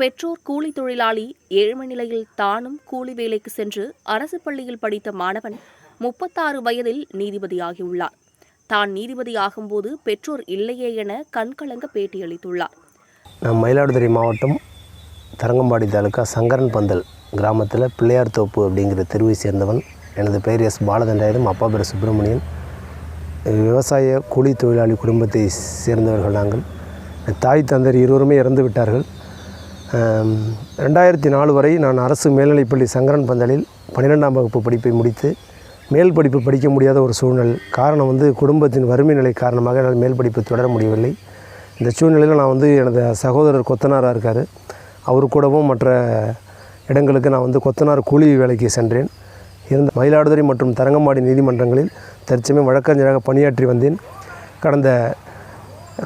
பெற்றோர் கூலி தொழிலாளி ஏழ்மை நிலையில் தானும் கூலி வேலைக்கு சென்று அரசு பள்ளியில் படித்த மாணவன் முப்பத்தாறு வயதில் நீதிபதியாகியுள்ளார். தான் நீதிபதியாகும்போது பெற்றோர் இல்லையே என கண்கலங்க பேட்டியளித்துள்ளார். நான் மயிலாடுதுறை மாவட்டம் தரங்கம்பாடி தாலுக்கா சங்கரன் பந்தல் கிராமத்தில் பிள்ளையார் தோப்பு அப்படிங்கிற தெருவை சேர்ந்தவன் எனது பெயர் எஸ் பாலதண்டாயுதம் அப்பா பேர் சுப்பிரமணியன். விவசாய கூலி தொழிலாளி குடும்பத்தை சேர்ந்தவர்கள் நாங்கள். தாய் தந்தர் இருவருமே இறந்து விட்டார்கள் ரெண்டாயிரத்தி நாலு வரை நான் அரசு மேல்நிலைப்பள்ளி சங்கரன் பந்தலில் பன்னிரெண்டாம் வகுப்பு படிப்பை முடித்து மேல் படிப்பு படிக்க முடியாத ஒரு சூழ்நிலை. காரணம் வந்து குடும்பத்தின் வறுமை நிலை காரணமாக என்னால் மேல் படிப்பு தொடர முடியவில்லை. இந்த சூழ்நிலையில் நான் வந்து எனது சகோதரர் கொத்தனாராக இருக்கார். அவர் கூடவும் மற்ற இடங்களுக்கு நான் வந்து கொத்தனார் கூலி வேலைக்கு சென்றேன். இருந்த மயிலாடுதுறை மற்றும் தரங்கம்பாடி நீதிமன்றங்களில் தற்சமயம் வழக்கறிஞராக பணியாற்றி வந்தேன். கடந்த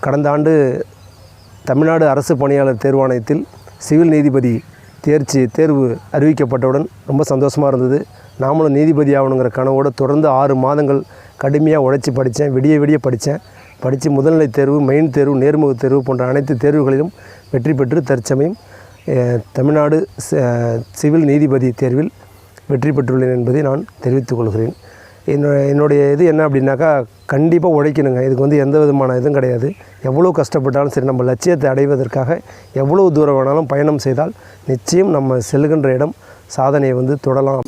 கடந்த ஆண்டு தமிழ்நாடு அரசு பணியாளர் தேர்வாணையத்தில் சிவில் நீதிபதி தேர்ச்சி தேர்வு அறிவிக்கப்பட்டவுடன் ரொம்ப சந்தோஷமாக இருந்தது. நாமளும் நீதிபதி ஆகணுங்கிற கனவோடு தொடர்ந்து ஆறு மாதங்கள் கடுமையாக உழைச்சி படித்தேன் விடிய விடிய படித்தேன் படித்து முதல்நிலை தேர்வு மெயின் தேர்வு நேர்முக தேர்வு போன்ற அனைத்து தேர்வுகளிலும் வெற்றி பெற்று தற்சமயம் தமிழ்நாடு சிவில் நீதிபதி தேர்வில் வெற்றி பெற்றுள்ளேன் என்பதை நான் தெரிவித்துக் கொள்கிறேன். என்னோட என்னுடைய இது என்ன அப்படின்னாக்கா கண்டிப்பாக உழைக்கணுங்க. இதுக்கு வந்து எந்த விதமான இதுவும் கிடையாது. எவ்வளோ கஷ்டப்பட்டாலும் சரி நம்ம லட்சியத்தை அடைவதற்காக எவ்வளோ தூரம் வேணாலும் பயணம் செய்தால் நிச்சயம் நம்ம செல்கின்ற இடம் சாதனையை வந்து தொடலாம்.